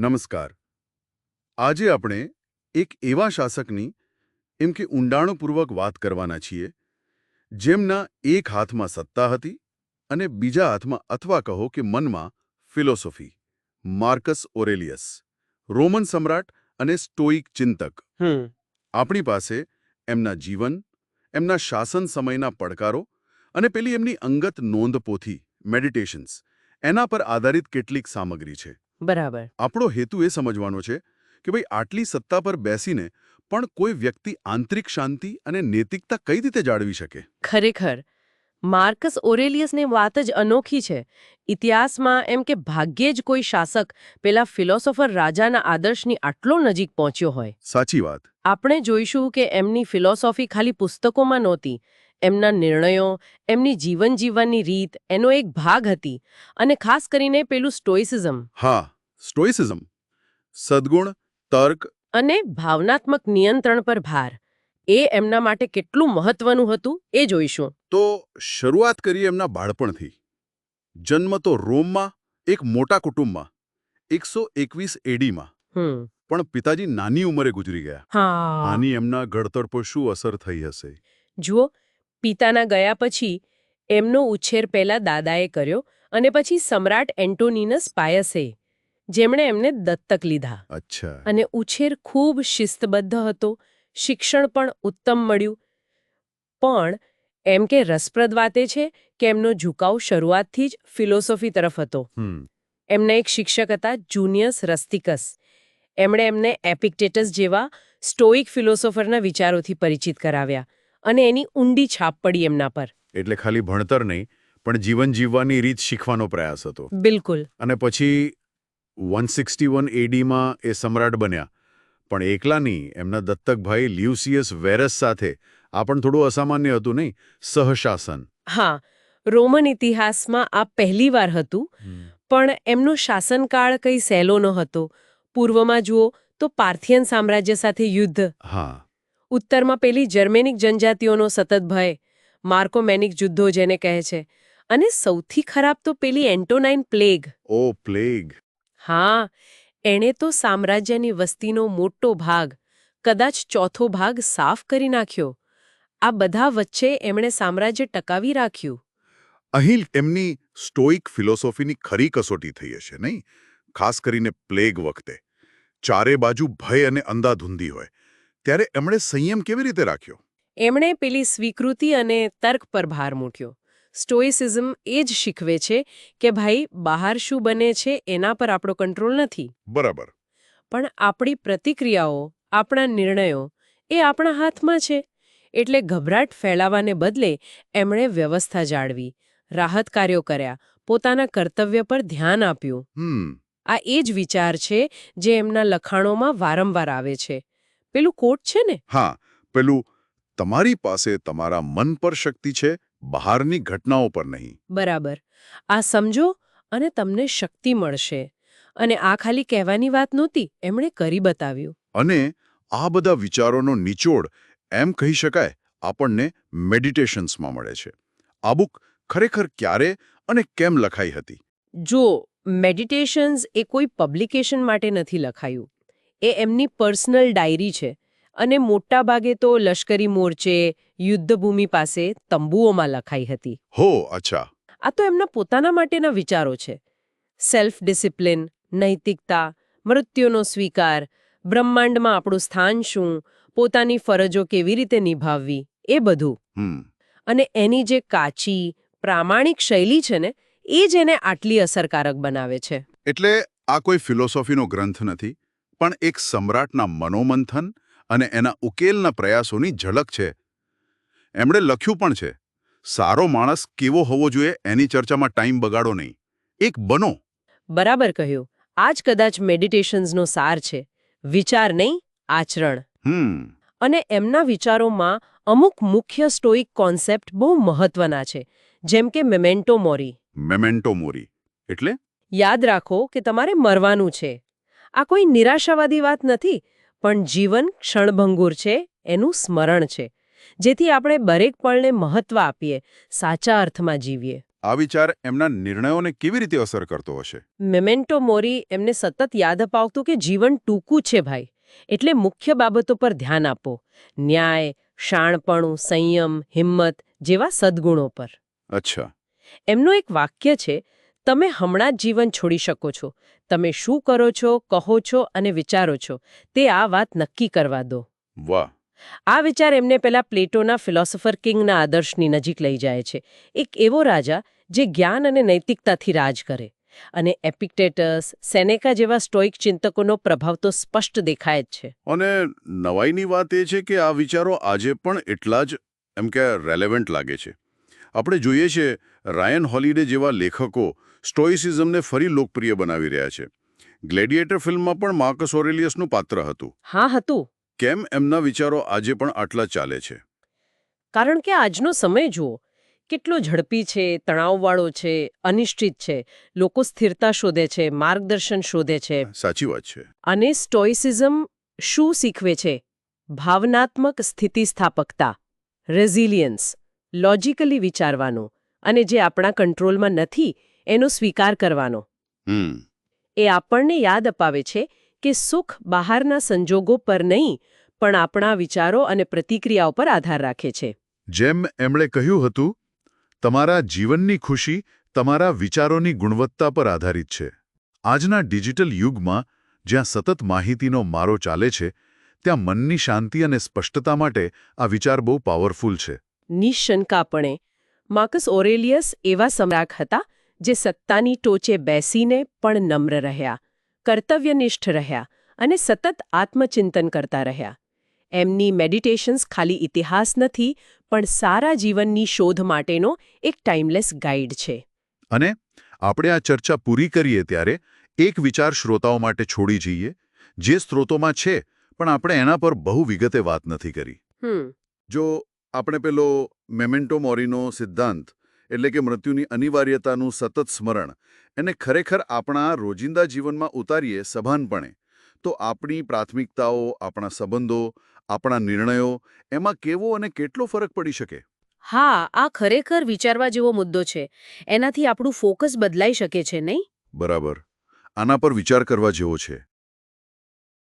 નમસ્કાર. આજે આપણે એક એવા શાસકની એમ કે ઊંડાણપૂર્વક વાત કરવાના છીએ જેમના એક હાથમાં સત્તા હતી અને બીજા હાથમાં અથવા કહો કે મનમાં ફિલોસોફી માર્કસ ઓરેલિયસ રોમન સમ્રાટ અને સ્ટોઇક ચિંતક. હમ. આપણી પાસે એમના જીવન એમના શાસન સમયના પડકારો અને પેલી એમની અંગત નોંધપોથી મેડિટેશન્સ એના પર આધારિત કેટલીક સામગ્રી છે. બરાબર. આપણો હેતુ એ સમજવાનો છે કે ભાઈ આટલી સત્તા પર બેસીને પણ કોઈ વ્યક્તિ આંતરિક શાંતિ અને નૈતિકતા કઈ રીતે જાળવી શકે? ખરેખર. માર્કસ ઓરેલિયસની વાત જ અનોખી છે. ઇતિહાસમાં એમ કે ભાગ્યે જ કોઈ શાસક પેલા ફિલોસોફર રાજાના આદર્શની આટલો નજીક પહોંચ્યો હોય. સાચી વાત. આપણે જોઈશું કે એમની ફિલોસોફી ખાલી પુસ્તકોમાં નહોતી. એમના નિર્ણયો એમની જીવન જીવવાની રીત એનો એક ભાગ હતી અને ખાસ કરીને પેલું સ્ટોઇસિઝમ. હા સ્ટોઇસિઝમ. સદગુણ તર્ક અને ભાવનાત્મક નિયંત્રણ પર ભાર. એ એમના માટે કેટલું મહત્વનું હતું એ જોઈશું. તો શરૂઆત કરીએ એમના બાળપણથી. જન્મ તો રોમમાં એક મોટા કુટુંબમાં એકસો એકવીસ એડીમાં. પણ પિતાજી નાની ઉંમરે ગુજરી ગયા. હા. આની એમના ઘડતર પર શું અસર થઈ હશે? જુઓ પિતાના ગયા પછી એમનો ઉછેર પહેલા દાદાએ કર્યો અને પછી સમ્રાટ એન્ટોનીનસ પાયસે જેમણે એમને દત્તક લીધા. અચ્છા. અને ઉછેર ખૂબ શિસ્તબદ્ધ હતો શિક્ષણ પણ ઉત્તમ મળ્યું. પણ એમ કે રસપ્રદ વાતે છે કે એમનો ઝુકાવ શરૂઆતથી જ ફિલોસોફી તરફ હતો. એમના એક શિક્ષક હતા જુનિયસ રસ્તિકસ. એમણે એમને એપિક્ટેટસ જેવા સ્ટોઇક ફિલોસોફરના વિચારોથી પરિચિત કરાવ્યા. અને એની ઊંડી છાપ પડી એમના પર. એટલે ખાલી ભણતર નહીં પણ જીવન જીવવાની રીત શીખવાનો પ્રયાસ હતો. બિલકુલ. અને પછી વન સિક્સટી વન એડીમાં એ સમ્રાટ બન્યા. પણ એકલા નહીં એમના દત્તકભાઈ લ્યુસિયસ વેરસ સાથે આ પણ થોડું અસામાન્ય હતું નહીં સહશાસન. હા રોમન ઇતિહાસમાં આ પહેલીવાર હતું પણ એમનો શાસનકાળ કંઈ સહેલો ન હતો પૂર્વમાં જુઓ તો પાર્થિયન સામ્રાજ્ય સાથે યુદ્ધ. હા. ઉત્તરમાં પેલી જર્મેનિક જનજાતિઓનો સતત ભય માર્કોમેનિક જુદ્ધો જેને કહે છે અને સૌથી ખરાબ તો પેલી એન્ટોનાઇન પ્લેગ. ઓ પ્લેગ. હા એણે તો સામ્રાજ્યની વસ્તીનો મોટો ભાગ કદાચ ચોથો ભાગ સાફ કરી નાખ્યો. આ બધા વચ્ચે એમણે સામ્રાજ્ય ટકાવી રાખ્યું. અહીં એમની સ્ટોઇક ફિલોસોફીની ખરી કસોટી થઈ હશે નહીં? ખાસ કરીને પ્લેગ વખતે. ચારે બાજુ ભય અને અંધાધૂંધી હોય. ત્યારે એમણે સંયમ કેવી રીતે રાખ્યો? એમણે પેલી સ્વીકૃતિ અને તર્ક પર ભાર મૂક્યો. સ્ટોઇસિઝમ એ જ શીખવે છે કે ભાઈ બહાર શું બને છે એના પર આપણો કંટ્રોલ નથી. બરાબર. પણ આપણી પ્રતિક્રિયાઓ આપણા નિર્ણયો એ આપણા હાથમાં છે. એટલે ગભરાટ ફેલાવાને બદલે એમણે વ્યવસ્થા જાળવી રાહત કાર્યો કર્યા પોતાના કર્તવ્ય પર ધ્યાન આપ્યું. આ એ જ વિચાર છે જે એમના લખાણોમાં વારંવાર આવે છે. પેલું કોટ છે ને? હા પેલું તમારી પાસે તમારા મન પર શક્તિ છે બહારની ઘટનાઓ પર નહીં. બરાબર. આ સમજો અને તમને શક્તિ મળશે. અને આ ખાલી કહેવાની વાત નહોતી એમણે કરી બતાવ્યું. અને આ બધા વિચારોનો નિચોડ એમ કહી શકાય આપણને મેડિટેશન્સમાં મળે છે. આ બુક ખરેખર ક્યારે અને કેમ લખાઈ હતી? જો મેડિટેશન્સ એ કોઈ પબ્લિકેશન માટે નથી લખાયું. એ એમની પર્સનલ ડાયરી છે અને મોટા ભાગે તો લશ્કરી મોરચે યુદ્ધભૂમિ પાસે તંબુઓમાં લખાઈ હતી. હો અચ્છા. આ તો એમના પોતાના માટેના વિચારો છે. સેલ્ફ ડિસિપ્લિન નૈતિકતા મૃત્યુનો સ્વીકાર બ્રહ્માંડમાં આપણું સ્થાન શું પોતાની ફરજો કેવી રીતે નિભાવવી એ બધું. અને એની જે કાચી પ્રામાણિક શૈલી છે ને એ જ એને આટલી અસરકારક બનાવે છે. એટલે આ કોઈ ફિલોસોફીનો ગ્રંથ નથી? પણ એક સમ્રાટના મનોમંથન અને એના ઉકેલના પ્રયાસોની ઝલક છે. એમણે લખ્યું પણ છે સારો માણસ કેવો હોવો જોઈએ એની ચર્ચામાં ટાઈમ બગાડો નહીં. એક બનો. બરાબર કહ્યું. આ જ કદાચ મેડિટેશન્સનો સાર છે. વિચાર નહીં આચરણ. હમ. અને એમના વિચારોમાં અમુક મુખ્ય સ્ટોઇક કોન્સેપ્ટ બહુ મહત્વના છે જેમ કે મેમેન્ટો મોરી. મેમેન્ટો મોરી. એટલે? યાદ રાખો કે તમારે મરવાનું છે. આ કોઈ નિરાશાવાદી વાત નથી પણ જીવન ક્ષણભંગુર છે એનું સ્મરણ છે જેથી આપણે દરેક પળને મહત્વ આપીએ સાચા અર્થમાં જીવીએ. આ વિચાર એમના નિર્ણયોને કેવી રીતે અસર કરતો હશે? મેમેન્ટો મોરી એમને સતત યાદ અપાવતું કે જીવન ટૂંકું છે ભાઈ એટલે મુખ્ય બાબતો પર ધ્યાન આપો ન્યાય શાણપણું સંયમ હિંમત જેવા સદ્ગુણો પર. અચ્છા. એમનું એક વાક્ય છે તમે હમણાં જ જીવન છોડી શકો છો. તમે શું કરો છો કહો છો અને વિચારો છો. તે આ વાત નક્કી કરવા દો. વાહ. આ વિચાર એમને પેલા પ્લેટોના ફિલોસોફર કિંગના આદર્શની નજીક લઈ જાય છે. એક એવો રાજા જે જ્ઞાન અને નૈતિકતાથી રાજ કરે. અને એપિક્ટેટસ સેનેકા જેવા સ્ટોઇક ચિંતકોનો પ્રભાવ તો સ્પષ્ટ દેખાય જ છે. અને નવાઈની વાત એ છે કે આ વિચારો આજે પણ એટલા જ એમ કે રેલેવન્ટ લાગે છે. આપણે જોઈએ છે રાયન હોલિડે જેવા લેખકો સ્ટોઇસિઝમને ફરી લોકપ્રિય બનાવી રહ્યા છે. ગ્લેડિએટર ફિલ્મમાં પણ માર્કસ ઓરેલિયસનું પાત્ર હતું. હા હતું. કેમ એમના વિચારો આજે પણ આટલા ચાલે છે? કારણ કે આજનો સમય જુઓ કેટલો ઝડપી છે તણાવવાળો છે અનિશ્ચિત છે લોકો સ્થિરતા શોધે છે માર્ગદર્શન શોધે છે. સાચી વાત છે. અને સ્ટોઇસિઝમ શું શીખવે છે? ભાવનાત્મક સ્થિતિસ્થાપકતા રેઝિલિયન્સ લોજિકલી વિચારવાનો અને જે આપણા કંટ્રોલમાં નથી એનો સ્વીકાર કરવાનો. હમ. એ આપણને યાદ અપાવે છે કે સુખ બહારના સંજોગો પર નહીં પણ આપણા વિચારો અને પ્રતિક્રિયાઓ પર આધાર રાખે છે. જેમ એમણે કહ્યું હતું તમારા જીવનની ખુશી તમારા વિચારોની ગુણવત્તા પર આધારિત છે. આજના ડિજિટલ યુગમાં જ્યાં સતત માહિતીનો મારો ચાલે છે ત્યાં મનની શાંતિ અને સ્પષ્ટતા માટે આ વિચાર બહુ પાવરફુલ છે. નિશંકાપણે માર્કસ ઓરેલિયસ એવા સમ્રાટ હતા જે સત્તાની ટોચે બેસીને પણ નમ્ર રહ્યા કર્તવ્યનિષ્ઠ રહ્યા અને સતત આત્મચિંતન કરતા રહ્યા. એમની મેડિટેશન્સ ખાલી ઇતિહાસ નથી પણ સારા જીવનની શોધ માટેનો એક ટાઈમલેસ ગાઈડ છે. અને આપણે આ ચર્ચા પૂરી કરીએ ત્યારે એક વિચાર શ્રોતાઓ માટે છોડી જઈએ જે સ્ત્રોતોમાં છે પણ આપણે એના પર બહુ વિગતે વાત નથી કરી. જો આપણે પેલો મેમેન્ટો મોરીનો સિદ્ધાંત એટલે કે મૃત્યુની અનિવાર્યતાનું સતત સ્મરણ એને ખરેખર આપણા રોજિંદા જીવનમાં ઉતારીએ સભાનપણે. તો આપણી પ્રાથમિકતાઓ આપણા સંબંધો આપણા નિર્ણયો એમાં કેવો અને કેટલો ફરક પડી શકે? હા આ ખરેખર વિચારવા જેવો મુદ્દો છે. એનાથી આપણું ફોકસ બદલાઈ શકે છે નહીં? બરાબર. આના પર વિચાર કરવા જેવો છે.